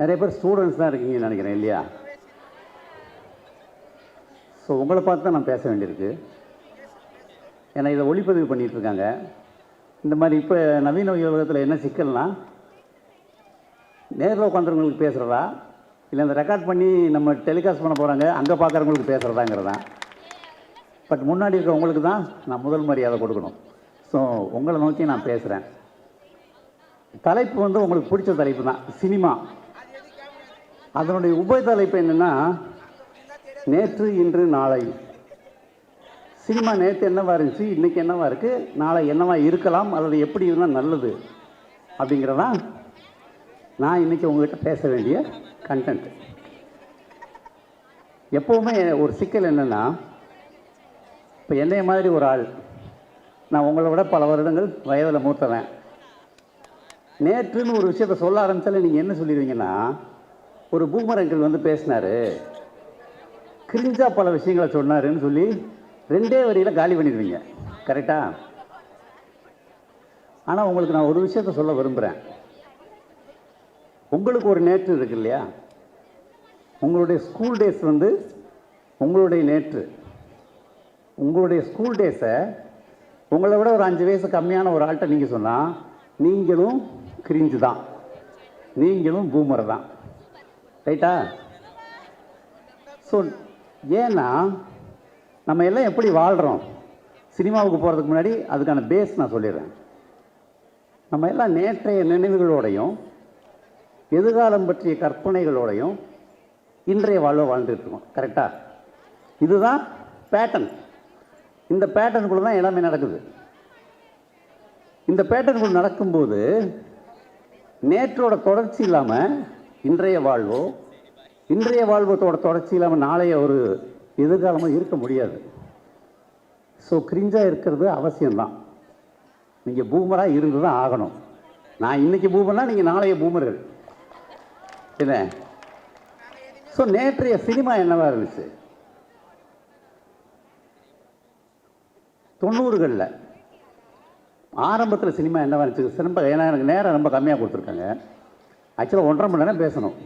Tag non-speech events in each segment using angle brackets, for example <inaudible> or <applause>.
நிறைய பேர் ஸ்டூடெண்ட்ஸ் தான் இருக்கீங்கன்னு நினைக்கிறேன் இல்லையா? ஸோ உங்களை பார்த்து தான் நான் பேச வேண்டியிருக்கு. ஏன்னா இதை ஒளிப்பதிவு பண்ணிகிட்ருக்காங்க இருக்காங்க. இந்த மாதிரி இப்போ நவீன உலகத்தில் என்ன சிக்கல்னா நேரில் உட்காந்துறவங்களுக்கு பேசுகிறதா இல்லை இந்த ரெக்கார்ட் பண்ணி நம்ம டெலிகாஸ்ட் பண்ண போகிறாங்க அங்கே பார்க்குறவங்களுக்கு பேசுகிறதாங்கிறதான் பட் முன்னாடி இருக்கிறவங்களுக்கு தான் நான் முதல் மரியாதை கொடுக்கணும். ஸோ உங்களை நோக்கி நான் பேசுகிறேன் தலைப்பு வந்து உங்களுக்கு பிடிச்ச தலைப்பு தான் சினிமா. அதனுடைய உப தலைப்பு என்னென்னா நேற்று இன்று நாளை. சினிமா நேற்று என்னவா இருந்துச்சு இன்றைக்கி என்னவா இருக்குது நாளை என்னவா இருக்கலாம் அல்லது எப்படி இருந்தால் நல்லது அப்படிங்கிறதா நான் இன்றைக்கி உங்கள்கிட்ட பேச வேண்டிய கண்டென்ட் எப்போவுமே ஒரு சிக்கல் என்னென்னா இப்போ என்னைய மாதிரி ஒரு ஆள் நான் உங்களை விட பல வருடங்கள் வயதில் மூத்தவன். நேற்றுன்னு ஒரு விஷயத்த சொல்ல ஆரம்பித்தாலே நீங்கள் என்ன சொல்லிடுவீங்கன்னா ஒரு பூமர் வந்து பேசினாரு. கிரிஞ்சா பல விஷயங்களை சொன்னாருன்னு சொல்லி ரெண்டே வரியில் காலி பண்ணிடுவீங்க. கரெக்டா ஆனால் உங்களுக்கு நான் ஒரு விஷயத்த சொல்ல விரும்புகிறேன் உங்களுக்கு ஒரு நேற்று இருக்கு இல்லையா? உங்களுடைய ஸ்கூல் டேஸ் வந்து உங்களுடைய நேற்று. உங்களுடைய ஸ்கூல் டேஸை உங்களை விட ஒரு அஞ்சு வயசு கம்மியான ஒரு ஆள்கிட்ட நீங்கள் சொன்னால் நீங்களும் கிரிஞ்சு தான் நீங்களும் பூமர் தான் ரைட்டா ஸோ ஏன்னா நம்ம எல்லாம் எப்படி வாழ்கிறோம் சினிமாவுக்கு போகிறதுக்கு முன்னாடி அதுக்கான பேஸ் நான் சொல்லிடுறேன். நம்ம எல்லாம் நேற்றைய நினைவுகளோடையும் எதிர்காலம் பற்றிய கற்பனைகளோடையும் இன்றைய வாழ்வை வாழ்ந்துட்டு இருக்கோம். கரெக்டாக இதுதான் பேட்டர்ன் இந்த பேட்டர்னுக்குள்ளே தான் எல்லாமே நடக்குது. இந்த பேட்டர்னுக்குள் நடக்கும்போது நேற்றோட தொடர்ச்சி இல்லாமல் இன்றைய வாழ்வோ இன்றைய வாழ்வத்தோட தொடர்ச்சி இல்லாமல் நாளைய ஒரு எதிர்காலமோ இருக்க முடியாது. ஸோ கிரிஞ்சாக இருக்கிறது அவசியம்தான். நீங்கள் பூமராக இருந்து தான் ஆகணும். நான் இன்னைக்கு பூமர்னா நீங்கள் நாளைய பூமர்கள். என்ன? ஸோ நேற்றைய சினிமா என்னவா இருந்துச்சு? தொண்ணூறுகளில். ஆரம்பத்தில் சினிமா என்னவா இருந்துச்சு? சிறம்ப ஏன்னா எனக்கு நேரம் ரொம்ப கம்மியாக கொடுத்துருக்காங்க. ஆக்சுவலாக ஒன்றரை மணி நேரம் பேசணும்.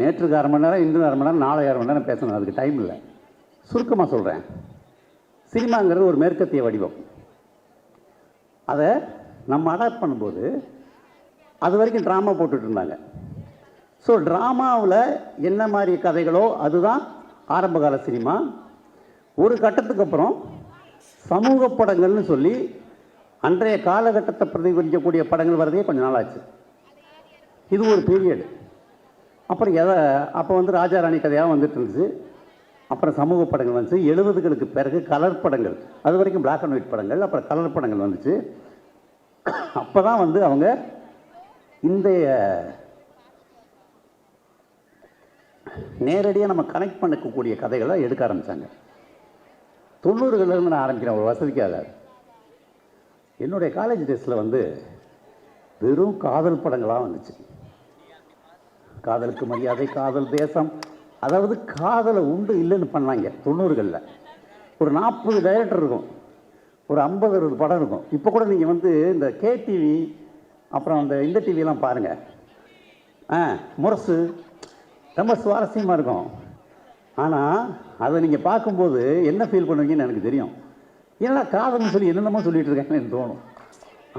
நேற்றுக்கு அரை மணி நேரம் இன்று அரை மணி நேரம் நாலு அரை மணி நேரம் பேசணும். அதுக்கு டைம் இல்லை. சுருக்கமாக சொல்கிறேன் சினிமாங்கிறது ஒரு மேற்கத்திய வடிவம். அதை நம்ம அடாப்ட் பண்ணும்போது அது வரைக்கும் ட்ராமா போட்டுட்டு இருந்தாங்க. ஸோ ட்ராமாவில் என்ன மாதிரி கதைகளோ அதுதான் ஆரம்பகால சினிமா. ஒரு கட்டத்துக்கு அப்புறம் சமூக படங்கள்னு சொல்லி அன்றைய காலகட்டத்தை பிரதிபலிக்கக்கூடிய படங்கள் வரதே கொஞ்சம் நாளாச்சு இது ஒரு பீரியடு அப்புறம் எதை அப்போ வந்து ராஜா ராணி கதையாக வந்துட்டு இருந்துச்சு. அப்புறம் சமூக படங்கள் வந்துச்சு. எழுபதுகளுக்கு பிறகு கலர் படங்கள். அது வரைக்கும் பிளாக் அண்ட் ஒயிட் படங்கள் அப்புறம் கலர் படங்கள் வந்துச்சு. அப்போ தான் வந்து அவங்க இந்தைய நேரடியாக நம்ம கனெக்ட் பண்ணக்கூடிய கதைகளை எடுக்க ஆரம்பித்தாங்க தொண்ணூறுகள்லேருந்து நான் ஆரம்பிக்கிறேன் ஒரு வசதிக்காக. என்னுடைய காலேஜ் டேஸில் வந்து வெறும் காதல் படங்களாக வந்துச்சு. காதலுக்கு மரியாதை காதல் தேசம். அதாவது காதலை உண்டு இல்லைன்னு பண்ணாங்க தொண்ணூறுகளில். ஒரு நாற்பது டைரக்டர் இருக்கும். ஒரு ஐம்பது அறுபது படம் இருக்கும். இப்போ கூட நீங்கள் வந்து இந்த கேடிவி அப்புறம் அந்த இந்த டிவியெல்லாம் பாருங்கள் ஆ முரசு. ரொம்ப சுவாரஸ்யமாக இருக்கும். ஆனால் அதை நீங்கள் பார்க்கும்போது என்ன ஃபீல் பண்ணுவீங்கன்னு எனக்கு தெரியும். ஏன்னா காதல்னு சொல்லி என்னென்னமோ சொல்லிட்டு இருக்காங்கன்னு எனக்கு தோணும்.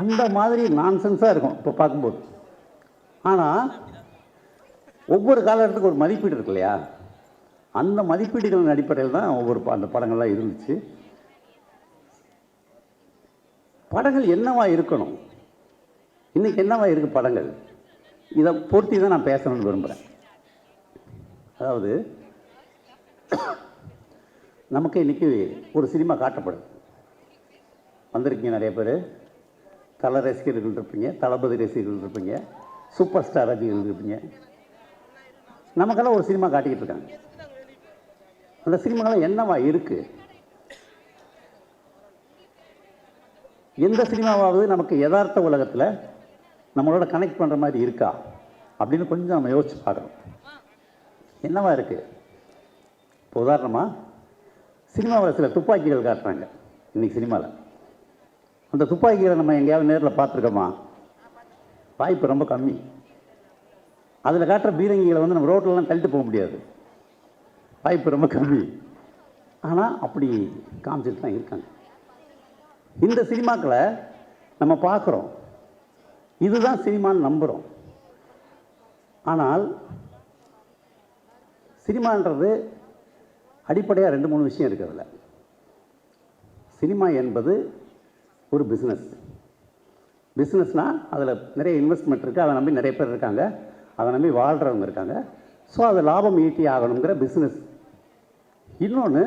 அந்த மாதிரி நான்சென்ஸாக இருக்கும் இப்போ பார்க்கும்போது. ஆனால் ஒவ்வொரு காலகட்டத்துக்கு ஒரு மதிப்பீடு இருக்கு இல்லையா? அந்த மதிப்பீடுகளின் அடிப்படையில் தான் ஒவ்வொரு அந்த படங்கள்லாம் இருந்துச்சு. படங்கள் என்னவா இருக்கணும்? இன்றைக்கி என்னவா இருக்கு படங்கள்? இதை பொருத்தி தான் நான் பேசணும்னு விரும்புகிறேன் அதாவது நமக்கு இன்றைக்கி ஒரு சினிமா காட்டப்படுது வந்திருக்கீங்க நிறைய பேர். தல ரசிகர்கள் இருப்பீங்க தளபதி ரசிகர்கள் இருப்பீங்க சூப்பர் ஸ்டார் ரசிகர்கள் இருப்பீங்க. நமக்கெல்லாம் ஒரு சினிமா காட்டிக்கிட்டு இருக்காங்க அந்த சினிமாலாம் என்னவா இருக்கு? எந்த சினிமாவாவது நமக்கு யதார்த்த உலகத்தில் நம்மளோட கனெக்ட் பண்ணுற மாதிரி இருக்கா? அப்படின்னு கொஞ்சம் நம்ம யோசிச்சு பார்க்கணும். என்னவா இருக்கு? இப்போ உதாரணமாக சினிமாவில் சில துப்பாக்கிகள் காட்டுறாங்க இன்னைக்கு சினிமாவில் அந்த துப்பாக்கிகளை நம்ம எங்கேயாவது நேரில் பார்த்துருக்கோமா? வாய்ப்பு ரொம்ப கம்மி. அதில் காட்டுற பீரங்கிகளை வந்து நம்ம ரோட்டிலலாம் தள்ளிட்டு போக முடியாது. வாய்ப்பு ரொம்ப கம்மி. ஆனால் அப்படி காமிச்சிட்டு தான் இருக்காங்க. இந்த சினிமாக்களை நம்ம பார்க்குறோம். இதுதான் சினிமான்னு நம்புகிறோம் ஆனால் சினிமான்றது அடிப்படையாக ரெண்டு மூணு விஷயம் இருக்கிறதுல சினிமா என்பது ஒரு பிஸ்னஸ் பிஸ்னஸ்னால் அதில் நிறைய இன்வெஸ்ட்மெண்ட் இருக்குது அதை நம்பி நிறைய பேர் இருக்காங்க. அதை நம்பி வாழ்கிறவங்க இருக்காங்க. ஸோ அது லாபம் ஈட்டி ஆகணுங்கிற பிஸ்னஸ் இன்னொன்று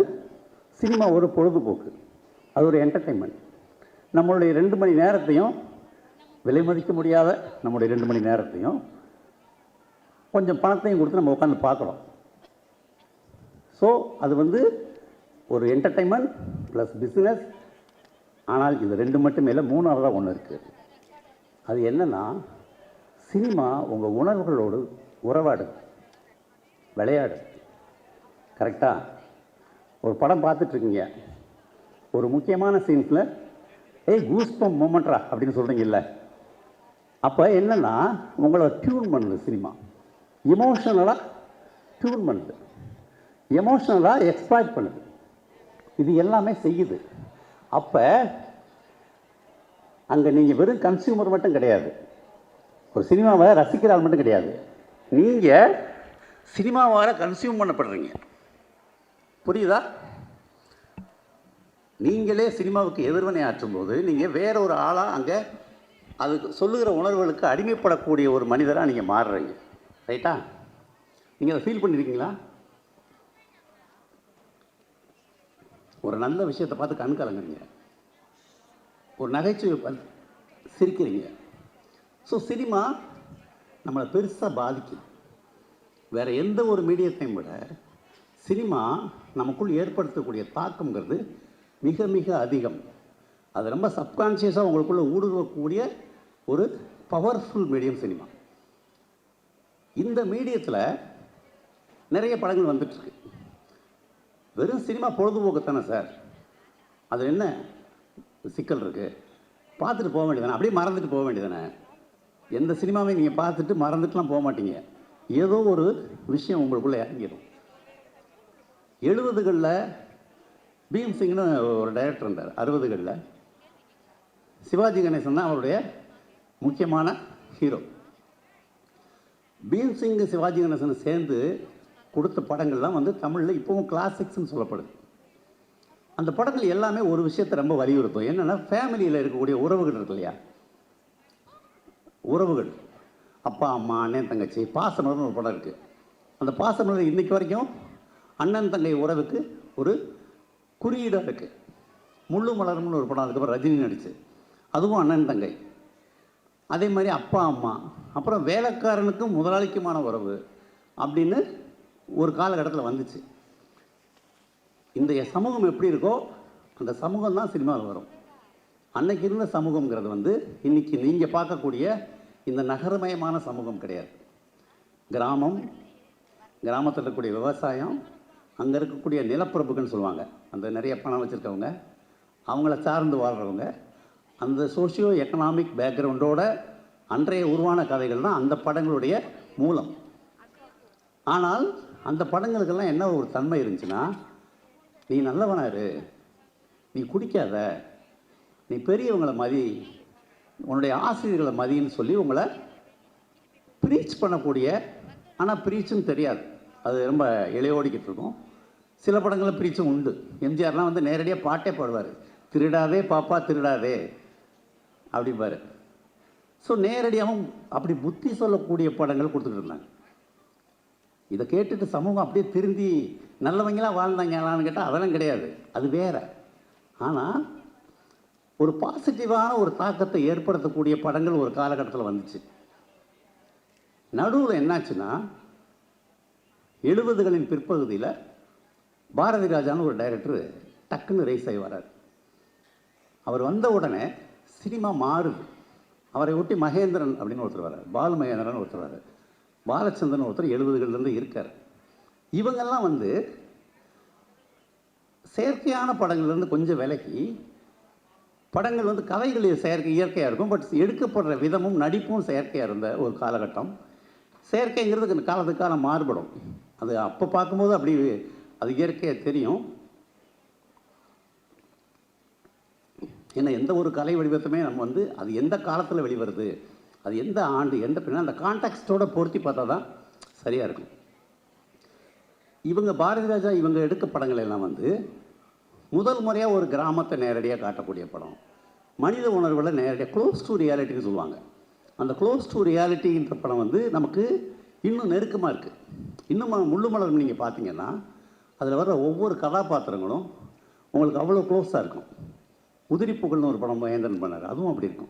சினிமா ஒரு பொழுதுபோக்கு. அது ஒரு என்டர்டெயின்மெண்ட் நம்மளுடைய ரெண்டு மணி நேரத்தையும் விலை மதிக்க முடியாத நம்முடைய ரெண்டு மணி நேரத்தையும் கொஞ்சம் பணத்தையும் கொடுத்து நம்ம உட்காந்து பார்க்குறோம். ஸோ அது வந்து ஒரு என்டர்டைன்மெண்ட் ப்ளஸ் பிஸ்னஸ் ஆனால் இது ரெண்டு மட்டுமே இல்லை மூணாவதாக ஒன்று இருக்குது அது என்னென்னா சினிமா உங்கள் உணர்வுகளோடு உறவாடு விளையாடு கரெக்டாக ஒரு படம் பார்த்துட்ருக்கீங்க. ஒரு முக்கியமான சீன்ஸில் ஏய் கூஸ்பம் மூமெண்ட்ரா அப்படின்னு சொல்கிறீங்கல்ல அப்போ என்னென்னா உங்களை டியூன் பண்ணுது சினிமா. எமோஷனலாக டியூன் பண்ணுது. எமோஷனலாக எக்ஸ்பிளாய்ட் பண்ணுது. இது எல்லாமே செய்யுது. அப்போ அங்கே நீங்கள் வெறும் கன்சியூமர் மட்டும் கிடையாது. ஒரு சினிமாவை ரசிக்கிற ஆள் மட்டும் கிடையாது. நீங்கள் சினிமாவால் கன்சியூம் பண்ணப்படுறீங்க. புரியுதா? நீங்களே சினிமாவுக்கு எதிர்வினை ஆற்றும்போது நீங்கள் வேற ஒரு ஆளாக அங்கே அதுக்கு சொல்லுகிற உணர்வுகளுக்கு அடிமைப்படக்கூடிய ஒரு மனிதராக நீங்கள் மாறுறீங்க. ரைட்டா? நீங்கள் அதை ஃபீல் பண்ணியிருக்கீங்களா ஒரு நல்ல விஷயத்தை பார்த்து கண் கலங்குறீங்க ஒரு நகைச்சுவை பார்த்து சிரிக்கிறீங்க. ஸோ சினிமா நம்மளை பெருசாக பாதிக்கும் வேறு எந்த ஒரு மீடியத்தையும் விட சினிமா நமக்குள் ஏற்படுத்தக்கூடிய தாக்கம்ங்கிறது மிக மிக அதிகம். அது ரொம்ப சப்கான்ஷியஸாக உங்களுக்குள்ளே ஊடுருவக்கூடிய ஒரு பவர்ஃபுல் மீடியம் சினிமா இந்த மீடியத்தில் நிறைய படங்கள் வந்துட்டுருக்கு. வெறும் சினிமா பொழுதுபோக்கு தானே சார் அதில் என்ன சிக்கல் இருக்குது பார்த்துட்டு போக வேண்டியதானே அப்படியே மறந்துட்டு போக வேண்டியதானே எந்த சினிமாவையும் நீங்கள் பார்த்துட்டு மறந்துட்டுலாம் போக மாட்டீங்க. ஏதோ ஒரு விஷயம் உங்களுக்குள்ளே இறங்கிடும் எழுபதுகளில் பீம் சிங்னு ஒரு டைரக்டர் இருந்தார் அறுபதுகளில். சிவாஜி கணேசன் தான் அவருடைய முக்கியமான ஹீரோ பீம் சிங் சிவாஜி கணேசன் சேர்ந்து கொடுத்த படங்கள்லாம் வந்து தமிழில் இப்போவும் கிளாசிக்ஸ்னு சொல்லப்படுது. அந்த படங்கள் எல்லாமே ஒரு விஷயத்தை ரொம்ப வலியுறுத்தும். என்னென்னா ஃபேமிலியில் இருக்கக்கூடிய உறவுகள் இருக்கு இல்லையா? உறவுகள். அப்பா அம்மா அண்ணன் தங்கச்சி பாசமலர்னு ஒரு படம் இருக்குது அந்த பாசமலர் இன்னைக்கு வரைக்கும் அண்ணன் தங்கை உறவுக்கு ஒரு குறியீடாக இருக்குது முள்ளு மலர்னு ஒரு படம் அதுக்கப்புறம் ரஜினி நடிச்சு. அதுவும் அண்ணன் தங்கை. அதே மாதிரி அப்பா அம்மா. அப்புறம் வேலைக்காரனுக்கும் முதலாளிக்குமான உறவு அப்படின்னு ஒரு காலகட்டத்தில் வந்துச்சு. இந்த சமூகம் எப்படி இருக்கோ அந்த சமூகம் தான் சினிமாவில் வரும். அன்னைக்கு இருந்த சமூகங்கிறது வந்து இன்றைக்கி நீங்கள் பார்க்கக்கூடிய இந்த நகரமயமான சமூகம் கிடையாது. கிராமம் கிராமத்தில் இருக்கக்கூடிய விவசாயம் அங்கே இருக்கக்கூடிய நிலப்பரப்புகள்னு சொல்லுவாங்க. அந்த நிறைய பணம் வச்சுருக்கவங்க அவங்கள சார்ந்து வாழ்கிறவங்க அந்த சோஷியோ எக்கனாமிக் பேக்ரவுண்டோட அன்றைய உருவான கதைகள் தான் அந்த படங்களுடைய மூலம். ஆனால் அந்த படங்களுக்கெல்லாம் என்ன ஒரு தன்மை இருந்துச்சுன்னா நீ நல்லவனாரு நீ குடிக்காத. நீ பெரியவங்களை மதி. உன்னுடைய ஆசிரியர்களை மதின்னு சொல்லி உங்களை ப்ரீச் பண்ணக்கூடிய ஆனால் ப்ரீச்சுன்னு தெரியாது. அது ரொம்ப இளையோடிக்கிட்டு இருக்கும். சில படங்களில் ப்ரீச்சும் உண்டு. எம்ஜிஆர்லாம் வந்து நேரடியாக பாட்டே பாடுவார். திருடாதே பாப்பா திருடாதே அப்படிம்பார். ஸோ நேரடியாகவும் அப்படி புத்தி சொல்லக்கூடிய படங்கள் கொடுத்துட்டு இருந்தாங்க. இதை கேட்டுட்டு சமூகம் அப்படியே திருந்தி நல்லவங்களாம் வாழ்ந்தாங்களான்னு கேட்டால் அதெல்லாம் கிடையாது. அது வேற. ஆனால் ஒரு பாசிட்டிவான ஒரு தாக்கத்தை ஏற்படுத்தக்கூடிய படங்கள் ஒரு காலகட்டத்தில் வந்துச்சு. நடுவில் என்னாச்சுன்னா எழுபதுகளின் பிற்பகுதியில் பாரதி ராஜான்னு ஒரு டைரக்டர் டக்குன்னு ரைஸ் ஆகி வரார் அவர் வந்த உடனே சினிமா மாறுது. அவரை ஒட்டி மகேந்திரன் அப்படின்னு ஒருத்தர் வர்றார். பாலு மகேந்திரன் ஒருத்தர் வர்றார். பாலச்சந்திரன் ஒருத்தர் எழுபதுகள்லேருந்து இருக்கார். இவங்கெல்லாம் வந்து செயற்கையான படங்கள்லேருந்து கொஞ்சம் விலகி படங்கள் வந்து கதைகள் செயற்கை இயற்கையாக இருக்கும். பட் எடுக்கப்படுற விதமும் நடிப்பும் செயற்கையாக இருந்த ஒரு காலகட்டம். செயற்கைங்கிறது இந்த காலத்துக்கு காலம் மாறுபடும். அது அப்போ பார்க்கும்போது அப்படி அது இயற்கையாக தெரியும். ஏன்னா எந்த ஒரு கலை வடிவத்துமே நம்ம வந்து அது எந்த காலத்தில் வெளிவருது அது எந்த ஆண்டு எந்த பின்ன அந்த கான்டாக்ஸ்டோட பொருத்தி பார்த்தா தான் சரியாக இருக்கும். இவங்க பாரதி ராஜா இவங்க எடுக்க படங்கள் எல்லாம் வந்து முதல் முறையாக ஒரு கிராமத்தை நேரடியாக காட்டக்கூடிய படம். மனித உணர்வில் நேரடியாக க்ளோஸ் டு ரியாலிட்டின்னு சொல்லுவாங்க. அந்த க்ளோஸ் டு ரியாலிட்டின்ற படம் வந்து நமக்கு இன்னும் நெருக்கமாக இருக்குது இன்னும் ம- முள்ளு மலர் நீங்கள் பார்த்தீங்கன்னா அதில் வர்ற ஒவ்வொரு கதாபாத்திரங்களும் உங்களுக்கு அவ்வளோ க்ளோஸாக இருக்கும். உதிரிப்புகள்னு ஒரு படம் ஏந்திரன் பண்ணார். அதுவும் அப்படி இருக்கும்.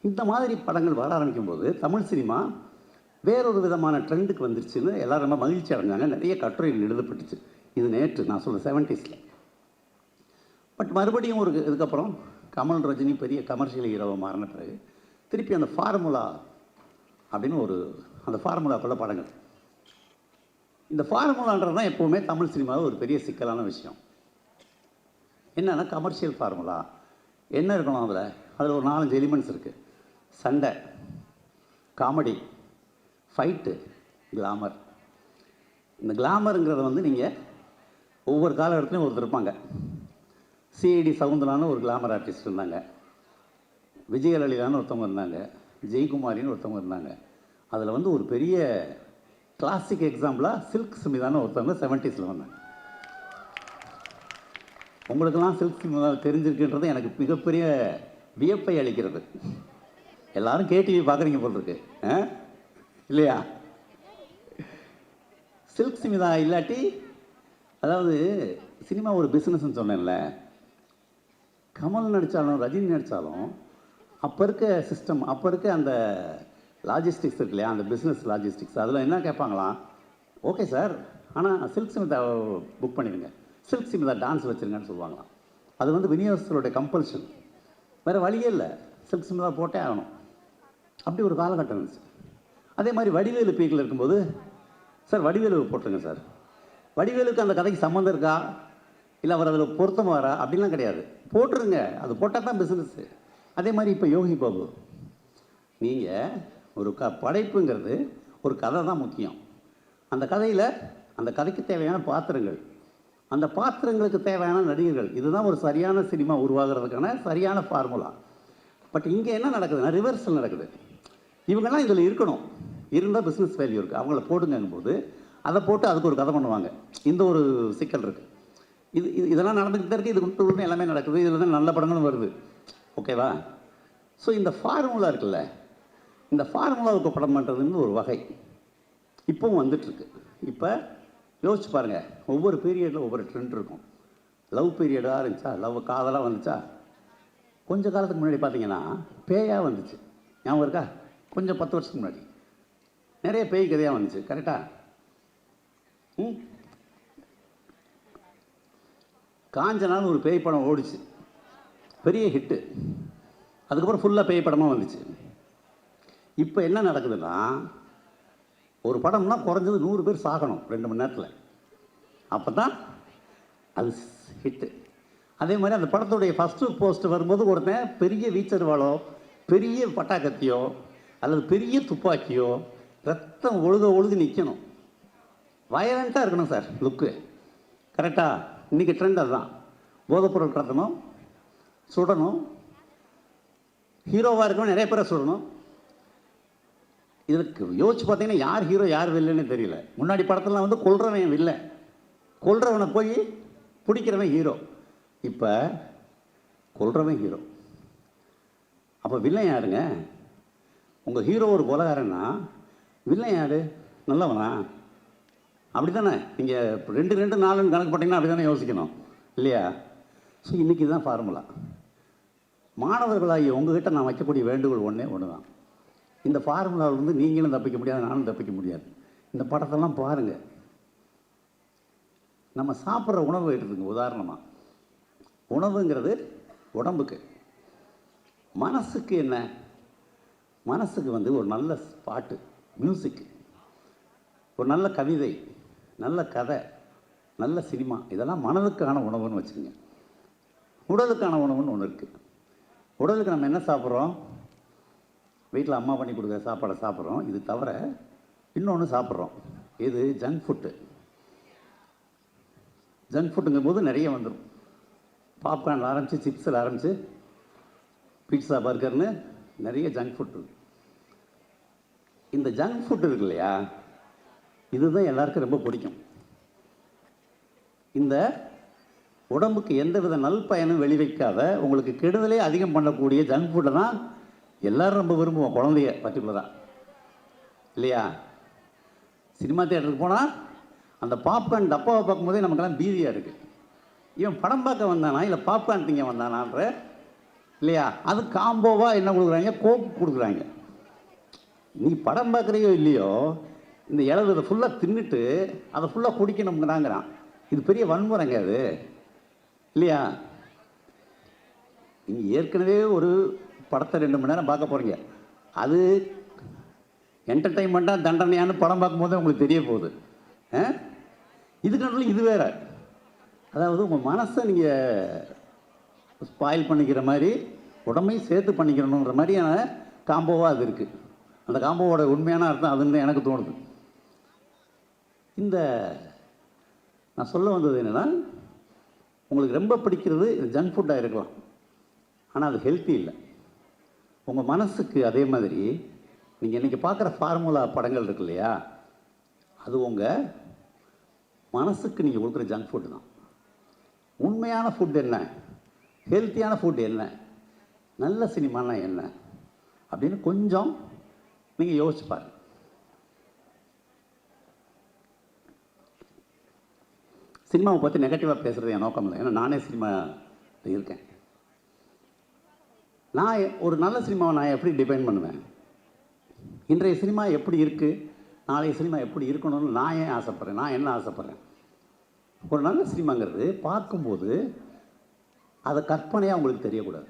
இந்த மாதிரி படங்கள் வர ஆரம்பிக்கும் போது தமிழ் சினிமா வேறொரு விதமான ட்ரெண்டுக்கு வந்துருச்சுன்னு எல்லாரும் ரொம்ப மகிழ்ச்சி அடைஞ்சாங்க. நிறைய கட்டுரைகள் எழுதப்பட்டுச்சு. இது நேற்று நான் சொல்கிறேன் செவன்ட்டீஸில் பட் மறுபடியும் ஒரு இதுக்கப்புறம் கமல் ரஜினி பெரிய கமர்ஷியல் ஹீரோவை மாறின பிறகு திருப்பி அந்த ஃபார்முலா அப்படின்னு ஒரு அந்த ஃபார்முலாக்குள்ள படங்கள். இந்த ஃபார்முலான்றது தான் எப்போவுமே தமிழ் சினிமாவில் ஒரு பெரிய சிக்கலான விஷயம். என்னன்னா கமர்ஷியல் ஃபார்முலா என்ன இருக்கணும் அதில்? அதில் ஒரு நாலஞ்சு எலிமெண்ட்ஸ் இருக்குது சண்டை காமெடி ஃபைட்டு கிளாமர் இந்த கிளாமருங்கிறத வந்து நீங்கள் ஒவ்வொரு காலகட்டத்திலையும் ஒருத்தர் இருப்பாங்க. சிஐடி சவுந்தரான்னு ஒரு கிளாமர் ஆர்டிஸ்ட் இருந்தாங்க. விஜயலலிதான்னு ஒருத்தவங்க இருந்தாங்க. ஜெயக்குமாரின்னு ஒருத்தவங்க இருந்தாங்க. அதில் வந்து ஒரு பெரிய கிளாசிக் எக்ஸாம்பிளாக சில்க் சுமிதான்னு ஒருத்தவங்க செவன்ட்டீஸில் வந்தாங்க. உங்களுக்கெல்லாம் சில்க் சுமிதா தெரிஞ்சிருக்குன்றது எனக்கு மிகப்பெரிய வியப்பை அளிக்கிறது. எல்லாரும் கேடிவி பார்க்குறீங்க போல் இருக்கு. ஆ? இல்லையா? சில்க் சிமிதா இல்லாட்டி அதாவது சினிமா ஒரு பிஸ்னஸ்ன்னு சொன்னேன்ல. கமல் நடித்தாலும் ரஜினி நடித்தாலும் அப்போ இருக்க சிஸ்டம் அப்போ இருக்க அந்த லாஜிஸ்டிக்ஸ் இருக்கு இல்லையா? அந்த பிஸ்னஸ் லாஜிஸ்டிக்ஸ் அதில் என்ன கேட்பாங்களாம் ஓகே சார் ஆனால் சில்க் சிமிதா புக் பண்ணிடுங்க. சில்க் சிமிதா டான்ஸ் வச்சுருங்கன்னு சொல்லுவாங்களாம் அது வந்து விநியோகஸ்தருடைய கம்பல்ஷன் வேறு வழியே இல்லை. சில்க் சிமிதா போட்டே ஆகணும். அப்படி ஒரு காலகட்டம் இருந்துச்சு. அதே மாதிரி வடிவேலு பீக்கில் இருக்கும்போது சார் வடிவேலு போட்டுருங்க சார் வடிவேலுக்கு அந்த கதைக்கு சம்மந்தம் இருக்கா? இல்லை அவர் அதில் பொருத்தமாரா அப்படிலாம் கிடையாது. போட்டுருங்க. அது போட்டால் தான் பிஸ்னஸ்ஸு அதே மாதிரி இப்போ யோகி பாபு நீங்கள் ஒரு க படைப்புங்கிறது ஒரு கதை தான் முக்கியம். அந்த கதையில் அந்த கதைக்கு தேவையான பாத்திரங்கள் அந்த பாத்திரங்களுக்கு தேவையான நடிகர்கள் இதுதான் ஒரு சரியான சினிமா உருவாகிறதுக்கான சரியான ஃபார்முலா பட் இங்கே என்ன நடக்குதுன்னா ரிவர்சல் நடக்குது. இவங்கெல்லாம் இதில் இருக்கணும். இருந்தால் பிஸ்னஸ் வேல்யூ இருக்குது அவங்கள போடுங்கும்போது அதை போட்டு அதுக்கு ஒரு கதை பண்ணுவாங்க. இந்த ஒரு சிக்கல் இருக்குது இது இது இதெல்லாம் நடந்துக்கிட்டு தான் இருக்குது இதுக்கு உள்ள எல்லாமே நடக்குது. இதில் தான் நல்ல படங்களும் வருது. ஓகேவா ஸோ இந்த ஃபார்முலா இருக்குல்ல இந்த ஃபார்முலாவுக்கு படம் பண்ணுறதுன்னு ஒரு வகை. இப்போவும் வந்துட்டுருக்கு. இப்போ யோசிச்சு பாருங்கள் ஒவ்வொரு பீரியடில் ஒவ்வொரு ட்ரெண்ட் இருக்கும். லவ் பீரியடாக இருந்துச்சா? லவ் காதலாக வந்துச்சா? கொஞ்ச காலத்துக்கு முன்னாடி பார்த்தீங்கன்னா பேயாக வந்துச்சு. ஞாபகம் இருக்கா? கொஞ்சம் பத்து வருஷத்துக்கு முன்னாடி. நிறைய பேய் கதையாக வந்துச்சு. கரெக்டாக ம்? காஞ்சனான்னு ஒரு பேய் படம் ஓடிச்சு. பெரிய ஹிட்டு அதுக்கப்புறம் ஃபுல்லாக பேய் படமாக வந்துச்சு. இப்போ என்ன நடக்குதுன்னா ஒரு படம்னா குறைஞ்சது நூறு பேர் சாகணும் ரெண்டு மணி நேரத்தில். அப்போ தான் அது ஹிட்டு அதே மாதிரி அந்த படத்துடைய ஃபஸ்ட்டு போஸ்ட் வரும்போது ஒருத்தன் பெரிய வீச்சர்வாளோ பெரிய பட்டாக்கத்தியோ அல்லது பெரிய துப்பாக்கியோ ரத்தம் ஒழுக ஒழுகு நிற்கணும் வயலண்ட்டாக இருக்கணும் சார் லுக்கு கரெக்டாக இன்றைக்கி ட்ரெண்ட் அதுதான். போதைப்பொருள் கடத்தணும் சுடணும். ஹீரோவாக இருக்கணும் நிறைய பேரை சுடணும். இதுக்கு யோசிச்சு பார்த்தீங்கன்னா யார் ஹீரோ யார் வில்லன்னு தெரியல. முன்னாடி படத்துலலாம் வந்து கொல்றவன் வில்ல கொல்றவனை போய் பிடிக்கிறவன் ஹீரோ இப்போ கொல்றவன் ஹீரோ அப்போ வில்லன் யாருங்க? உங்கள் ஹீரோ ஒரு கொலகாரன்னா வில்லன் யார்? நல்லவனா? அப்படி தானே நீங்கள் ரெண்டு ரெண்டு நாலுன்னு கணக்கு போட்டிங்கன்னா அப்படி தானே யோசிக்கணும். இல்லையா? ஸோ இன்றைக்கி தான் ஃபார்முலா மாணவர்களாகி உங்ககிட்ட நான் வைக்கக்கூடிய வேண்டுகோள் ஒன்றே ஒன்று தான் இந்த ஃபார்முலாவிலிருந்து நீங்களும் தப்பிக்க முடியாது நானும் தப்பிக்க முடியாது. இந்த படத்தெல்லாம் பாருங்கள் நம்ம சாப்பிட்ற உணவு எடுத்துங்க உதாரணமாக உணவுங்கிறது உடம்புக்கு. மனசுக்கு என்ன? மனசுக்கு வந்து ஒரு நல்ல பாட்டு மியூசிக் ஒரு நல்ல கவிதை. நல்ல கதை நல்ல சினிமா இதெல்லாம் மனதுக்கான உணவுன்னு வச்சுக்கோங்க. உடலுக்கான உணவுன்னு ஒன்று இருக்குது உடலுக்கு நம்ம என்ன சாப்பிட்றோம்? வீட்டில் அம்மா பண்ணி கொடுக்குற சாப்பாடை சாப்பிட்றோம். இது தவிர இன்னொன்று சாப்பிட்றோம். இது ஜங்க் ஃபுட்டு ஜங்க் ஃபுட்டுங்கும் போது நிறைய வந்துடும் பாப்கார்னில் ஆரம்பித்து சிப்ஸில் ஆரம்பித்து பீட்சா பர்கர்னு நிறைய ஜங்க் ஃபுட் இருக்குது இந்த ஜங்க் ஃபுட் இருக்கு இல்லையா? இதுதான் எல்லாருக்கும் ரொம்ப பிடிக்கும். இந்த உடம்புக்கு எந்த வித நல்பயனும் வெளிவைக்காத உங்களுக்கு கெடுதலே அதிகம் பண்ணக்கூடிய ஜங்க் ஃபுட்டை தான் எல்லாரும் ரொம்ப விரும்புவோம் குழந்தைய பர்டிகுலராக இல்லையா? சினிமா தேட்டருக்கு போனால் அந்த பாப்கார்ன் டப்பாவை பார்க்கும்போதே நமக்கெல்லாம் பீதியாக இருக்குது இவன் படம் பார்க்க வந்தானா இல்லை பாப்கார்ன் திங்க வந்தானான்ற இல்லையா? அது காம்போவாக என்ன கொடுக்குறாங்க? கோக் கொடுக்குறாங்க. நீ படம் பார்க்குறியோ இல்லையோ இந்த இளவு இதை ஃபுல்லாக தின்னுட்டு அதை ஃபுல்லாக குடிக்கணுங்கிறாங்கிறான் இது பெரிய வன்முறைங்க அது. இல்லையா? நீங்கள் ஏற்கனவே ஒரு படத்தை ரெண்டு மணி நேரம் பார்க்க போகிறீங்க அது என்டர்டைன்மெண்ட்டாக தண்டனையான்னு படம் பார்க்கும்போது உங்களுக்கு தெரிய போகுது. ஆ? இதுக்கு நடுவில் இது வேற. அதாவது உங்கள் மனசை நீங்கள் ஸ்பாயில் பண்ணிக்கிற மாதிரி உடம்பையும் சேர்த்து பண்ணிக்கணுன்ற மாதிரியான காம்போவாக அது இருக்குது அந்த காம்போவோட உண்மையான அர்த்தம் அதுன்னு எனக்கு தோணுது. இந்த நான் சொல்ல வந்தது என்னென்னா உங்களுக்கு ரொம்ப பிடிக்கிறது ஜங்க் ஃபுட்டாக இருக்கலாம். ஆனால் அது ஹெல்த்தி இல்லை. உங்கள் மனசுக்கு அதே மாதிரி நீங்கள் இன்றைக்கி பார்க்குற ஃபார்முலா படங்கள் இருக்கு இல்லையா? அது உங்கள் மனசுக்கு நீங்கள் கொடுக்குற ஜங்க் ஃபுட்டு தான். உண்மையான ஃபுட் என்ன? ஹெல்த்தியான ஃபுட் என்ன? நல்ல சினிமானா என்ன? அப்படின்னு கொஞ்சம் நீங்கள் யோசிச்சு பாருங்கள் சினிமாவை பற்றி நெகட்டிவாக பேசுகிறது என் நோக்கம் இல்லை ஏன்னா நானே சினிமா இருக்கேன். நான் எ- ஒரு நல்ல சினிமாவை நான் எப்படி டிபைன் பண்ணுவேன்? இன்றைய சினிமா எப்படி இருக்குது நாளைய சினிமா எப்படி இருக்கணும்னு நான் ஏன் ஆசைப்பட்றேன்? நான் என்ன ஆசைப்பட்றேன்? ஒரு நல்ல சினிமாங்கிறது பார்க்கும்போது அதை கற்பனையாக உங்களுக்கு தெரியக்கூடாது.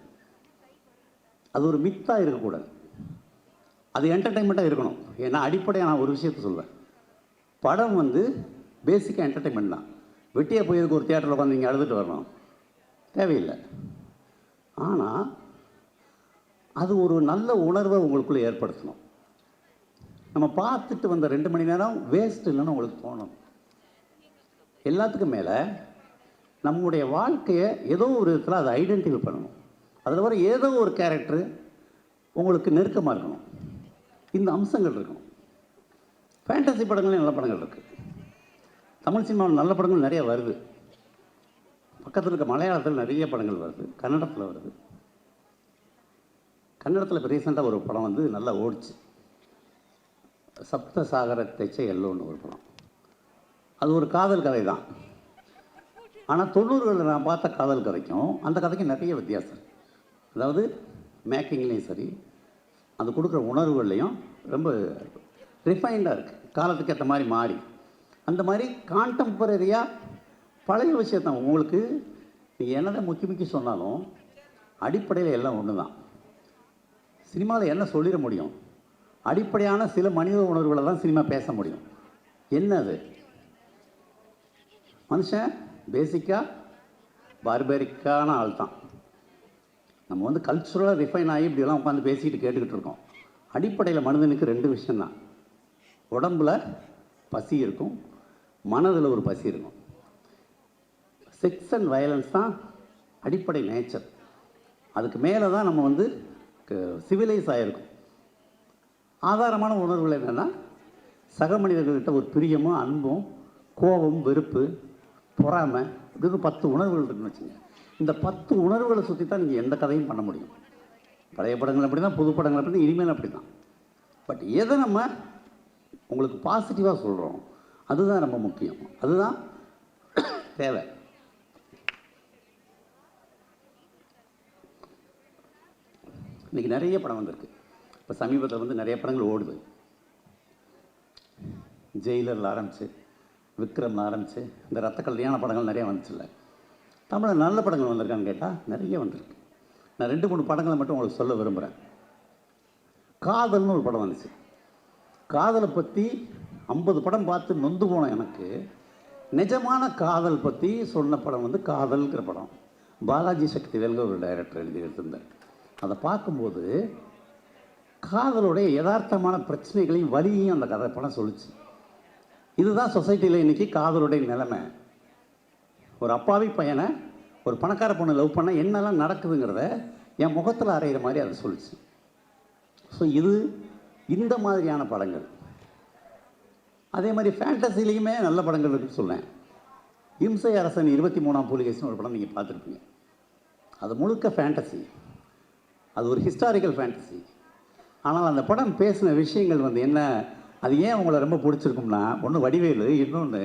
அது ஒரு மித்தாக இருக்கக்கூடாது. அது என்டர்டைன்மெண்ட்டாக இருக்கணும். ஏன்னா அடிப்படையாக நான் ஒரு விஷயத்த சொல்வேன் படம் வந்து பேசிக்காக என்டர்டைன்மெண்ட் தான். வெட்டியாக போய் ஒரு தியேட்டரில் உட்காந்து நீங்கள் அழுதுட்டு வரணும். தேவையில்லை. ஆனால் அது ஒரு நல்ல உணர்வை உங்களுக்குள்ளே ஏற்படுத்தணும். நம்ம பார்த்துட்டு வந்த ரெண்டு மணி நேரம் வேஸ்ட் இல்லைன்னு உங்களுக்கு தோணும். எல்லாத்துக்கும் மேலே நம்முடைய வாழ்க்கையை ஏதோ ஒரு விதத்தில் அதை ஐடென்டிஃபை பண்ணணும். அதில் வர ஏதோ ஒரு கேரக்டரு உங்களுக்கு நெருக்கமாக இருக்கணும். இந்த அம்சங்கள் இருக்கணும். ஃபேண்டசி படங்கள்லேயும் நல்ல படங்கள் இருக்குது தமிழ் சினிமாவில் நல்ல படங்கள் நிறைய வருது. பக்கத்தில் இருக்க மலையாளத்தில் நிறைய படங்கள் வருது. கன்னடத்தில் வருது. கன்னடத்தில் இப்போ ரீசெண்டாக ஒரு படம் வந்து நல்லா ஓடிச்சு. சப்தசாகர தைச்ச எல்லோன்னு ஒரு படம். அது ஒரு காதல் கதை தான் ஆனால் தொண்ணூறுகளில் நான் பார்த்த காதல் கதைக்கும் அந்த கதைக்கும் நிறைய வித்தியாசம். அதாவது மேக்கிங்லேயும் சரி அது கொடுக்குற உணர்வுகள்லையும் ரொம்ப ரிஃபைண்டாக இருக்குது காலத்துக்கு ஏற்ற மாதிரி மாறி. அந்த மாதிரி கான்டெம்பரரியாக பழைய விஷயத்தான். உங்களுக்கு நீங்கள் என்னதான் முக்கி முக்கி சொன்னாலும் அடிப்படையில் எல்லாம் ஒன்று தான் சினிமாவில் என்ன சொல்லிட முடியும்? அடிப்படையான சில மனித உணர்வுகளை தான் சினிமா பேச முடியும். என்ன அது? மனுஷன் பேசிக்காக பார்பரிக்கான ஆள் தான் நம்ம வந்து கல்ச்சுரலாக ரிஃபைன் ஆகி இப்படிலாம் உட்காந்து பேசிக்கிட்டு கேட்டுக்கிட்டு இருக்கோம். அடிப்படையில் மனிதனுக்கு ரெண்டு விஷயந்தான் உடம்புல பசி இருக்கும் மனதில் ஒரு பசி இருக்கும். செக்ஸ் அண்ட் வயலன்ஸ் தான் அடிப்படை நேச்சர் அதுக்கு மேலே தான் நம்ம வந்து சிவிலைஸ் ஆகிருக்கும் ஆதாரமான உணர்வுகள் என்னென்னா சக மனிதர்கள்கிட்ட ஒரு பிரியமும் அன்பும் கோபம் வெறுப்பு பொறாமை இப்படின்னு பத்து உணர்வுகள் இருக்குன்னு வச்சுங்க. இந்த பத்து உணர்வுகளை சுற்றி தான் நீங்கள் எந்த கதையும் பண்ண முடியும். பழைய படங்கள் அப்படி தான் புது படங்கள் அப்படி தான் இனிமேல் அப்படி தான் பட் எதை நம்ம உங்களுக்கு பாசிட்டிவாக சொல்கிறோம் அதுதான் ரொம்ப முக்கியம். அதுதான் தேவை. இன்றைக்கி நிறைய படம் வந்திருக்கு. இப்போ சமீபத்தில் வந்து நிறைய படங்கள் ஓடுது. ஜெயிலரில் ஆரம்பிச்சு விக்ரமில் ஆரம்பிச்சு இந்த ரத்த கல்யாண படங்கள் நிறைய வந்துச்சுல்ல. தமிழில் நல்ல படங்கள் வந்திருக்கான்னு கேட்டால் நிறைய வந்திருக்கு. நான் ரெண்டு மூணு படங்களை மட்டும் உங்களுக்கு சொல்ல விரும்புகிறேன் காதல்னு ஒரு படம் வந்துச்சு. காதலை பற்றி ஐம்பது படம் பார்த்து நொந்து போன எனக்கு. நிஜமான காதல் பற்றி சொன்ன படம் வந்து காதல்ங்கிற படம். பாலாஜி சக்திவேல்ங்க ஒரு டைரக்டர் எழுதி எடுத்திருந்தார். அதை பார்க்கும்போது காதலுடைய யதார்த்தமான பிரச்சனைகளையும் வலியையும் அந்த கதை படம் சொல்லுச்சு. இதுதான் சொசைட்டியில் இன்றைக்கி காதலுடைய நிலைமை. ஒரு அப்பாவி பையனை ஒரு பணக்கார பொண்ணை லவ் பண்ண என்னெல்லாம் நடக்குதுங்கிறத என் முகத்தில் அறையிற மாதிரி அதை சொல்லுச்சு. ஸோ இது இந்த மாதிரியான படங்கள். அதே மாதிரி ஃபேண்டசிலையுமே நல்ல படங்கள் இருக்குன்னு சொன்னேன் இம்சை அரசன் இருபத்தி மூணாம் புலிகேசன் ஒரு படம் நீங்கள் பார்த்துருப்பீங்க. அது முழுக்க ஃபேண்டசி அது ஒரு ஹிஸ்டாரிக்கல் ஃபேண்டசி ஆனால் அந்த படம் பேசின விஷயங்கள் வந்து என்ன அது ஏன் அவங்கள ரொம்ப பிடிச்சிருக்கும்னா ஒன்று வடிவேலு இன்னொன்று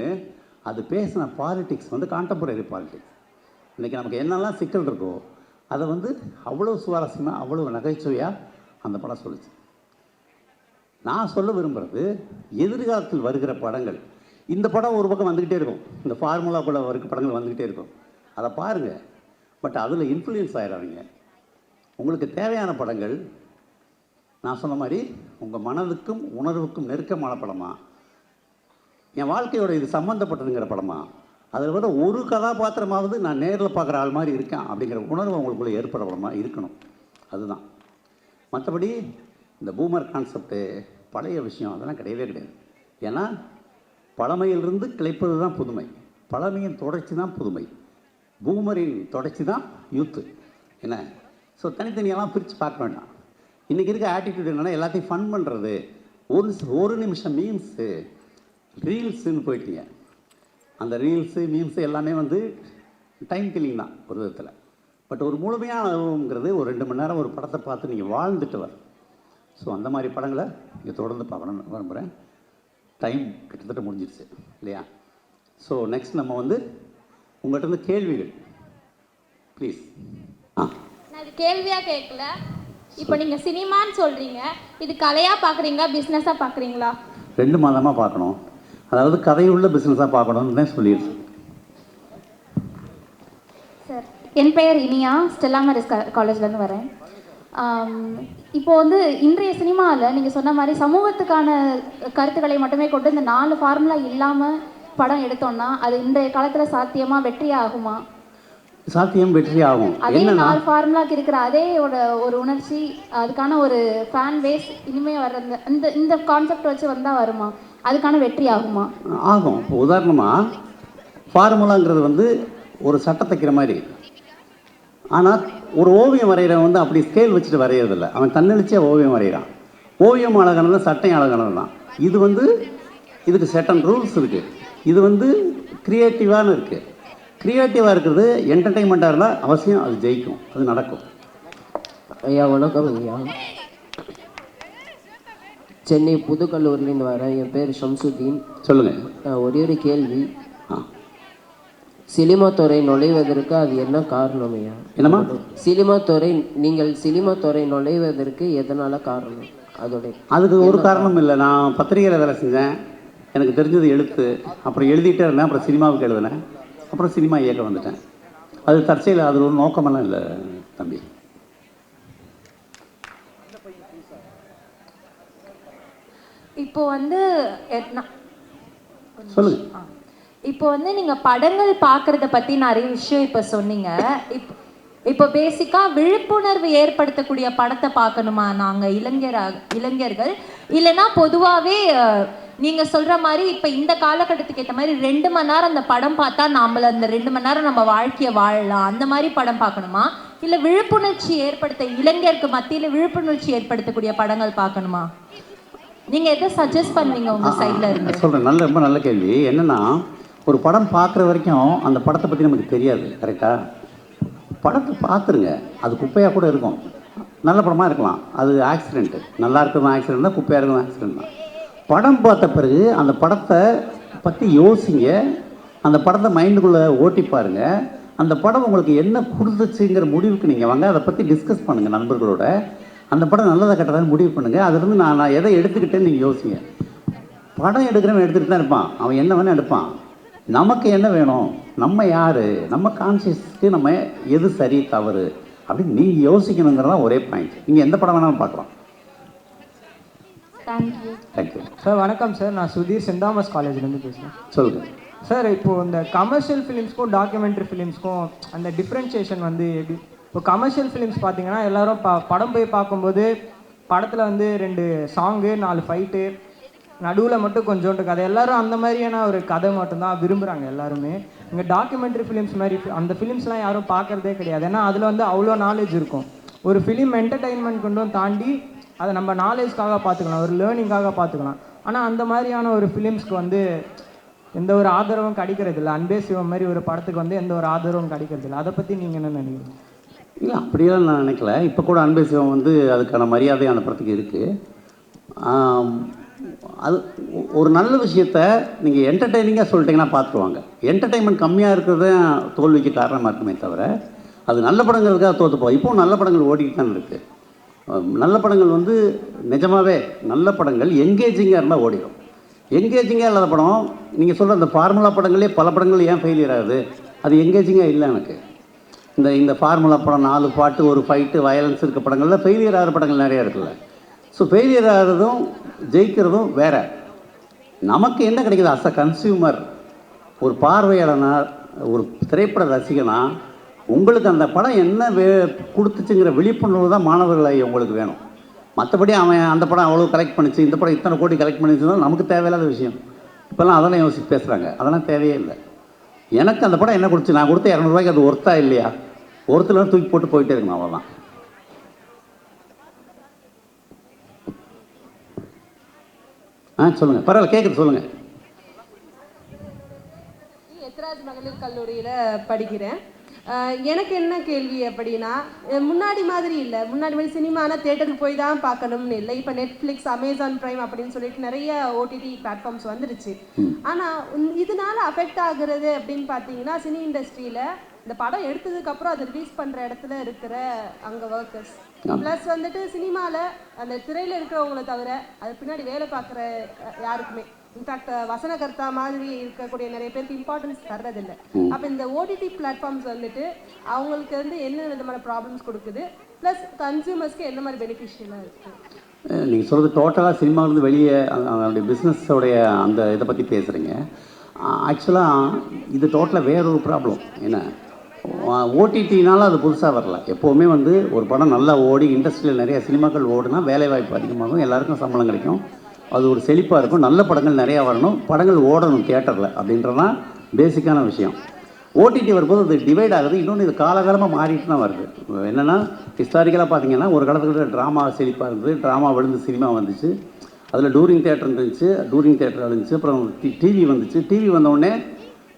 அது பேசின பாலிடிக்ஸ் வந்து கான்டெம்பரரி பாலிடிக்ஸ் இன்றைக்கி நமக்கு என்னெல்லாம் சிக்கல் இருக்கோ அதை வந்து அவ்வளோ சுவாரஸ்யமாக அவ்வளோ நகைச்சுவையாக அந்த படம் சொல்லிச்சு. நான் சொல்ல விரும்புகிறது எதிர்காலத்தில் வருகிற படங்கள். இந்த படம் ஒரு பக்கம் வந்துக்கிட்டே இருக்கும். இந்த ஃபார்முலா கூட வரைக்கும் படங்கள் வந்துக்கிட்டே இருக்கும். அதை பாருங்கள் பட் அதில் இன்ஃப்ளூயன்ஸ் ஆயிடாதீங்க. உங்களுக்கு தேவையான படங்கள் நான் சொன்ன மாதிரி உங்கள் மனதுக்கும் உணர்வுக்கும் நெருக்கமான படமா? என் வாழ்க்கையோட இது சம்மந்தப்பட்டதுங்கிற படமா? அதில் விட ஒரு கதாபாத்திரமாவது நான் நேரில் பார்க்குற ஆள் மாதிரி இருக்கேன் அப்படிங்கிற உணர்வு உங்களுக்குள்ளே ஏற்பட படமா இருக்கணும். அதுதான். மற்றபடி இந்த பூமர் கான்செப்ட்டு பழைய விஷயம் அதெல்லாம் கிடையவே கிடையாது. ஏன்னா பழமையிலிருந்து கிளைப்பது தான் புதுமை. பழமையின் தொடர்ச்சி தான் புதுமை. பூமரின் தொடர்ச்சி தான் யூத்து என்ன? ஸோ தனித்தனியெல்லாம் பிரித்து பார்க்க வேண்டாம். இன்றைக்கி இருக்க ஆட்டிடியூட் என்னென்னா எல்லாத்தையும் ஃபன் பண்ணுறது ஒரு ஒரு நிமிஷம் மீம்ஸு ரீல்ஸுன்னு போயிட்டீங்க. அந்த ரீல்ஸு மீம்ஸு எல்லாமே வந்து டைம் கில்லிங் தான் ஒரு விதத்தில். பட் ஒரு முழுமையான அனுபவங்கிறது ஒரு ரெண்டு மணி நேரம் ஒரு படத்தை பார்த்து நீங்கள் வாழ்ந்துட்டு வர ஸோ அந்த மாதிரி படங்களை நீங்கள் தொடர்ந்து பார்க்கணும்னு விரும்புகிறேன் டைம் கிட்டத்தட்ட முடிஞ்சிருச்சு இல்லையா? ஸோ நெக்ஸ்ட் நம்ம வந்து உங்கள்கிட்ட இருந்து கேள்விகள். Please ah. நான் இது கேள்வியா கேட்கல. இப்போ நீங்க சினிமான்னு சொல்றீங்க. இது கலையா பாக்குறீங்களா பிசினஸா பாக்குறீங்களா? ரெண்டு மாதமாக பார்க்கணும் அதாவது கதையுள்ள பிஸ்னஸாக பார்க்கணும்னு தான் சொல்லியிருக்கேன் சார் என் பெயர் இனியா. ஸ்டெல்லா மேரிஸ் காலேஜ்லேருந்து வரேன். இப்போ வந்து இன்றைய சினிமாவில் நீங்கள் சொன்ன மாதிரி சமூகத்துக்கான கருத்துக்களை மட்டுமே கொண்டு இந்த நாலு ஃபார்முலா இல்லாமல் படம் எடுத்தோம்னா அது இன்றைய காலத்தில் சாத்தியமா வெற்றியா ஆகுமா சாத்தியம் வெற்றி ஆகும் அதே நாலு ஃபார்முலாக்கு இருக்கிற அதே ஒரு ஒரு உணர்ச்சி அதுக்கான ஒரு ஃபேன் பேஸ் இனிமே வர்ற இந்த- இந்த கான்செப்ட் வச்சு வந்தால் வருமா? அதுக்கான வெற்றி ஆகுமா. ஆகும் இப்போ உதாரணமாக ஃபார்முலாங்கிறது வந்து ஒரு சட்டை தைக்கிற மாதிரி. ஆனால் ஒரு ஓவியம் வரைகிறவன் வந்து அப்படி ஸ்கேல் வச்சுட்டு வரைகிறதில்ல அவன் தன்னெழுச்சியாக ஓவியம் வரைகிறான். ஓவியம் அழகானது சட்டையும் அழகானது தான். இது வந்து இதுக்கு செட்டன் ரூல்ஸ் இருக்குது இது வந்து க்ரியேட்டிவான இருக்குது க்ரியேட்டிவாக இருக்கிறது என்டர்டெயின்மெண்ட்டாக இருந்தால் அவசியம் அது ஜெயிக்கும். அது நடக்கும். ஐயா வணக்கம் ஐயா. சென்னை புதுக்கல்லூர்லேருந்து வரேன் என் பேர் ஷம்சுதீன் சொல்லுங்கள் ஒரே ஒரு கேள்வி. சினிமா துறை நுழைவதற்கு அது என்ன காரணம் ஐயா? என்னம்மா? சினிமா துறை நீங்கள் சினிமா துறை நுழைவதற்கு எதனால காரணம்? அதோடைய அதுக்கு ஒரு காரணம்? இல்லை. நான் பத்திரிகையில் வேலை செஞ்சேன். எனக்கு தெரிஞ்சது எழுத்து. அப்புறம் எழுதிட்டே இருந்தேன். அப்புறம் சினிமாவுக்கு எழுதினேன். அப்புறம் சினிமா இயக்க வந்துட்டேன். அது தற்செயல் அது ஒரு நோக்கமெல்லாம் இல்லை தம்பி. இப்போ வந்து சொல்லுங்க. இப்போ வந்து நீங்க படங்கள் பார்க்கறத பத்தி நிறைய விஷயம் இப்ப சொன்னீங்க. இப்போ இப்போ பேசிக்கா விழிப்புணர்வு ஏற்படுத்தக்கூடிய படத்தை பார்க்கணுமா? நாங்க இளைஞரா இளைஞர்கள். இல்லைன்னா பொதுவாகவே நீங்க சொல்ற மாதிரி இப்ப இந்த காலகட்டத்துக்கு ஏற்ற மாதிரி ரெண்டு மணி நேரம் அந்த படம் பார்த்தா நாமள அந்த ரெண்டு மணி நேரம் நம்ம வாழ்க்கையை வாழலாம். அந்த மாதிரி படம் பார்க்கணுமா? இல்ல விழிப்புணர்ச்சி ஏற்படுத்த இளைஞருக்கு மத்தியில விழிப்புணர்ச்சி ஏற்படுத்தக்கூடிய படங்கள் பார்க்கணுமா? நீங்க எதை சஜஸ்ட் பண்ணுவீங்க உங்க சைட்ல இருந்து? சொல்கிறேன் நல்ல ரொம்ப நல்ல கேள்வி. என்னென்னா ஒரு படம் பார்க்குற வரைக்கும் அந்த படத்தை பற்றி நமக்கு தெரியாது கரெக்டாக படத்தை பார்த்துருங்க. அது குப்பையாக கூட இருக்கும். நல்ல படமாக இருக்கலாம். அது ஆக்சிடென்ட்டு நல்லா இருக்கிறது ஆக்சிடென்ட் தான் குப்பையாக இருக்கிறது ஆக்சிடென்ட் தான். படம் பார்த்த பிறகு அந்த படத்தை பற்றி யோசிங்க. அந்த படத்தை மைண்டுக்குள்ளே ஓட்டி பாருங்கள் அந்த படம் உங்களுக்கு என்ன கொடுத்துச்சுங்கிற முடிவுக்கு நீங்கள் வாங்க. அதை பற்றி டிஸ்கஸ் பண்ணுங்கள் நண்பர்களோட. அந்த படம் நல்லதாக கெட்டதான்னு முடிவு பண்ணுங்கள் அதுலேருந்து நான் நான் எதை எடுத்துக்கிட்டேன்னு நீங்கள் யோசிங்க. படம் எடுக்கிறவன் எடுத்துகிட்டு தான் இருப்பான். அவன் என்ன வேணால் எடுப்பான். நமக்கு என்ன வேணும்? நம்ம யார்? நம்ம கான்சியஸ்க்கு நம்ம எது சரி தவறு? அப்படின்னு நீங்கள் யோசிக்கணுங்கிறதான் ஒரே பாயிண்ட் நீங்கள் எந்த படம் வேணாலும் பார்க்கலாம். Thank you thank you sir வணக்கம் சார் நான் சுதீர் சென்ட் தாமஸ் காலேஜ்லேருந்து பேசுகிறேன் சொல்லுங்கள் சார் இப்போ இந்த கமர்ஷியல் ஃபிலிம்ஸ்க்கும் டாக்குமெண்ட்ரி ஃபிலிம்ஸ்க்கும் அந்த டிஃப்ரென்ஷியேஷன் வந்து எப்படி? இப்போ கமர்ஷியல் ஃபிலிம்ஸ் பார்த்தீங்கன்னா எல்லாரும் ப படம் போய் பார்க்கும்போது படத்தில் வந்து ரெண்டு சாங்கு நாலு ஃபைட்டு நடுவில் மட்டும் கொஞ்சோண்டு கதை. எல்லாரும் அந்த மாதிரியான ஒரு கதை மட்டும்தான் விரும்புகிறாங்க எல்லாருமே. இங்கே டாக்குமெண்ட்ரி ஃபிலிம்ஸ் மாதிரி அந்த ஃபிலிம்ஸ்லாம் யாரும் பார்க்குறதே கிடையாது. ஏன்னா அதில் வந்து அவ்வளோ நாலேஜ் இருக்கும். ஒரு ஃபிலிம் என்டர்டெயின்மெண்ட் கொண்டும் தாண்டி அதை நம்ம நாலேஜ்க்காக பார்த்துக்கலாம். ஒரு லேர்னிங்காக பார்த்துக்கலாம். ஆனால் அந்த மாதிரியான ஒரு ஃபிலிம்ஸ்க்கு வந்து எந்த ஒரு ஆதரவும் கிடைக்கிறது இல்லை அன்பே சிவம் மாதிரி ஒரு படத்துக்கு வந்து எந்த ஒரு ஆதரவும் கிடைக்கிறது இல்லை அதை பற்றி நீங்கள் என்ன நினைக்கிறீங்க? இல்லை அப்படியெல்லாம் நான் நினைக்கல. இப்போ கூட அன்பே சிவம் வந்து அதுக்கான மரியாதை அந்த படத்துக்கு இருக்குது அது ஒரு நல்ல விஷயத்த நீங்கள் என்டர்டெய்னிங்காக சொல்லிட்டீங்கன்னா பார்த்துருவாங்க என்டர்டெயின்மெண்ட் கம்மியாக இருக்கிறது தோல்விக்கு காரணமாக இருக்குமே தவிர அது நல்ல படங்களுக்காக தோற்று போகும். நல்ல படங்கள் ஓடிக்கிட்டு தான் இருக்குது நல்ல படங்கள் வந்து நிஜமாகவே நல்ல படங்கள் எங்கேஜிங்காக இருந்தால் ஓடிடும் எங்கேஜிங்காக இல்லாத படம் நீங்கள் சொல்கிற அந்த ஃபார்முலா படங்களே பல படங்கள் ஏன் ஃபெயிலியர் ஆகுது? அது எங்கேஜிங்காக இல்லை எனக்கு. இந்த இந்த ஃபார்முலா படம் நாலு பாட்டு ஒரு ஃபைட்டு வயலன்ஸ் இருக்க படங்களில் ஃபெயிலியர் ஆகிற படங்கள் நிறையா இருக்குல்ல. ஸோ ஃபெயிலியர் ஆகிறதும் ஜெயிக்கிறதும் வேறு. நமக்கு என்ன கிடைக்குது? அஸ் அ கன்சியூமர் ஒரு பார்வையாளனா ஒரு திரைப்பட ரசிகனா உங்களுக்கு அந்த படம் என்ன வே கொடுத்துச்சுங்கிற விழிப்புணர்வு தான் மாணவர்களை உங்களுக்கு வேணும். மற்றபடி அவன் அந்த படம் அவ்வளோ கலெக்ட் பண்ணிச்சு இந்த படம் இத்தனை கோடி கலெக்ட் பண்ணிச்சுன்னா நமக்கு தேவையில்லாத விஷயம். இப்போல்லாம் அதெல்லாம் யோசிச்சு பேசுகிறாங்க அதெல்லாம் தேவையே இல்லை. எனக்கு அந்த படம் என்ன கொடுத்து நான் கொடுத்த இரநூறுவாய்க்கு அது ஒர்த்தா இல்லையா? ஒருத்தர் தூக்கி போட்டு போயிட்டே இருக்கணும் அவ்வளோதான் ஆ சொல்லுங்கள் பரவாயில்ல கேட்குது சொல்லுங்கள் எத்ராஜ் மகளிர் கல்லூரியில் படிக்கிறேன். எனக்கு என்ன கேள்வி அப்படின்னா முன்னாடி மாதிரி இல்லை. முன்னாடி மாதிரி சினிமானா தேட்டருக்கு போய் தான் பார்க்கணும்னு இல்லை. இப்போ நெட்ஃப்ளிக்ஸ் அமேசான் பிரைம் அப்படின்னு சொல்லிட்டு நிறைய ஓடிடி பிளாட்ஃபார்ம்ஸ் வந்துருச்சு. ஆனால் இதனால அஃபெக்ட் ஆகுறது அப்படின்னு பார்த்தீங்கன்னா சினி இண்டஸ்ட்ரியில் இந்த படம் எடுத்ததுக்கு அப்புறம் அதை ரிலீஸ் பண்ணுற இடத்துல இருக்கிற அங்கே ஒர்க்கர்ஸ் ப்ளஸ் வந்துட்டு சினிமாவில் அந்த திரையில் இருக்கிறவங்கள தவிர அது பின்னாடி வேலை பார்க்குற யாருக்குமே. இன்ஃபேக்ட் வசனகர்த்தா மாதிரி இருக்கக்கூடிய நிறைய பேருக்கு இம்பார்ட்டன்ஸ் தர்றதில்ல. அப்போ இந்த ஓடிடி பிளாட்ஃபார்ம்ஸ் வந்துட்டு அவங்களுக்கு வந்து என்ன விதமான ப்ராப்ளம்ஸ் கொடுக்குது? ப்ளஸ் கன்சியூமர்ஸ்க்கு என்ன மாதிரி பெனிஃபிஷியலாக இருக்குது நீங்கள் சொல்கிறது டோட்டலாக சினிமாவிலேருந்து வெளியே அதனுடைய பிஸ்னஸோடைய அந்த இதை பற்றி பேசுகிறீங்க ஆக்சுவலாக இது டோட்டலாக வேற ஒரு ப்ராப்ளம் என்ன? ஓடிடினால அது புதுசாக வரல. எப்போவுமே வந்து ஒரு படம் நல்லா ஓடி இண்டஸ்ட்ரியில் நிறைய சினிமாக்கள் ஓடுனா வேலைவாய்ப்பு அதிகமாகும் எல்லாருக்கும் சம்பளம் கிடைக்கும். அது ஒரு செழிப்பாக இருக்கும் நல்ல படங்கள் நிறையா வரணும் படங்கள் ஓடணும் தியேட்டரில் அப்படின்றதான் பேசிக்கான விஷயம். ஓடிடி வரும்போது அது டிவைட் ஆகுது இன்னொன்று இது காலகாலமாக மாறிட்டு தான் வருது. என்னென்னா ஹிஸ்டாரிக்கலாக பார்த்தீங்கன்னா ஒரு காலத்துக்கு ட்ராமா செழிப்பாக இருந்தது ட்ராமா விழுந்து சினிமா வந்துச்சு. அதில் டூரிங் தேட்டர் இருந்துச்சு டூரிங் தேட்டர் இருந்துச்சு அப்புறம் டிவி வந்துச்சு. டிவி வந்தோடனே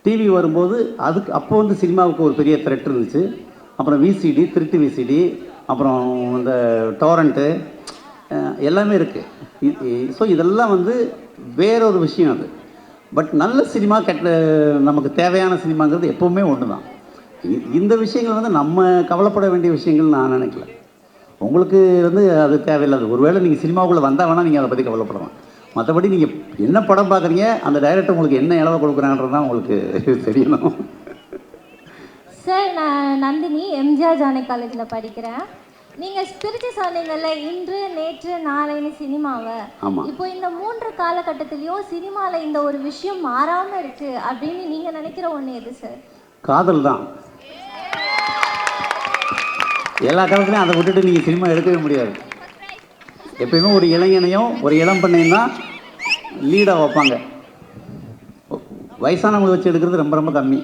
டிவி வரும்போது அதுக்கு அப்போ வந்து சினிமாவுக்கு ஒரு பெரிய த்ரெட் இருந்துச்சு. அப்புறம் விசிடி திருட்டு விசிடி அப்புறம் இந்த டோரண்ட்டு எல்லாமே இருக்குது ஸோ இதெல்லாம் வந்து வேறொரு விஷயம் அது. பட் நல்ல சினிமா கெட்ட நமக்கு தேவையான சினிமாங்கிறது எப்போவுமே ஒன்று தான் இந்த விஷயங்கள் வந்து நம்ம கவலைப்பட வேண்டிய விஷயங்கள் நான் நினைக்கல. உங்களுக்கு வந்து அது தேவையில்லாது ஒருவேளை நீங்கள் சினிமாவுக்குள்ளே வந்தால் வேணால் நீங்கள் அதை பற்றி கவலைப்படலாம். மற்றபடி நீங்கள் என்ன படம் பார்க்குறீங்க அந்த டைரக்டர் உங்களுக்கு என்ன இளவை கொடுக்குறான்றது தான் உங்களுக்கு <laughs> தெரியணும். சார் நான் நந்தினி எம்ஜிஆர் ஜானி காலேஜில் படிக்கிறேன். நீங்கள் பிரித்து சொன்னீங்கல்ல இன்று நேற்று நாளைன்னு சினிமாவை. இப்போ இந்த மூன்று காலகட்டத்திலையும் சினிமாவில் இந்த ஒரு விஷயம் மாறாமல் இருக்கு அப்படின்னு நீங்கள் நினைக்கிற ஒன்று எது சார்? காதல் தான். எல்லா காலத்துலையும் அதை விட்டுட்டு நீங்கள் சினிமா எடுக்கவே முடியாது. எப்பயுமே ஒரு இளைஞனையும் ஒரு இளம் பெண்ணையும் தான் லீடாக வைப்பாங்க. வயசானவங்களை வச்சு எடுக்கிறது ரொம்ப ரொம்ப கம்மி.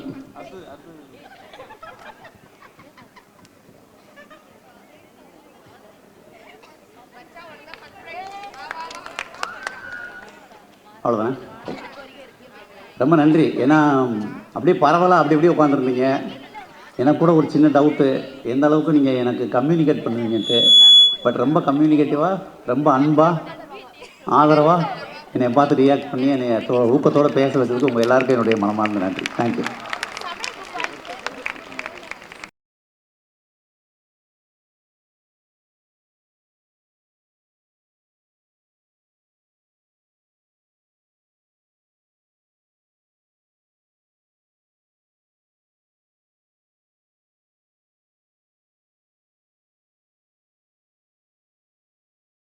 அவ்வளோதானே ரொம்ப நன்றி. ஏன்னா அப்படியே பரவலாக அப்படி அப்படியே உட்காந்துருந்தீங்க எனக்கு கூட ஒரு சின்ன டவுட்டு எந்த அளவுக்கு நீங்கள் எனக்கு கம்யூனிகேட் பண்ணுவீங்கன்ட்டு. பட் ரொம்ப கம்யூனிகேட்டிவாக ரொம்ப அன்பாக ஆதரவாக என்னை பார்த்து ரியாக்ட் பண்ணி என்னை ஊக்கத்தோடு பேச வச்சதுக்கு உங்கள் எல்லாருக்கும் என்னுடைய மனமார்ந்த நன்றி. தேங்க்யூ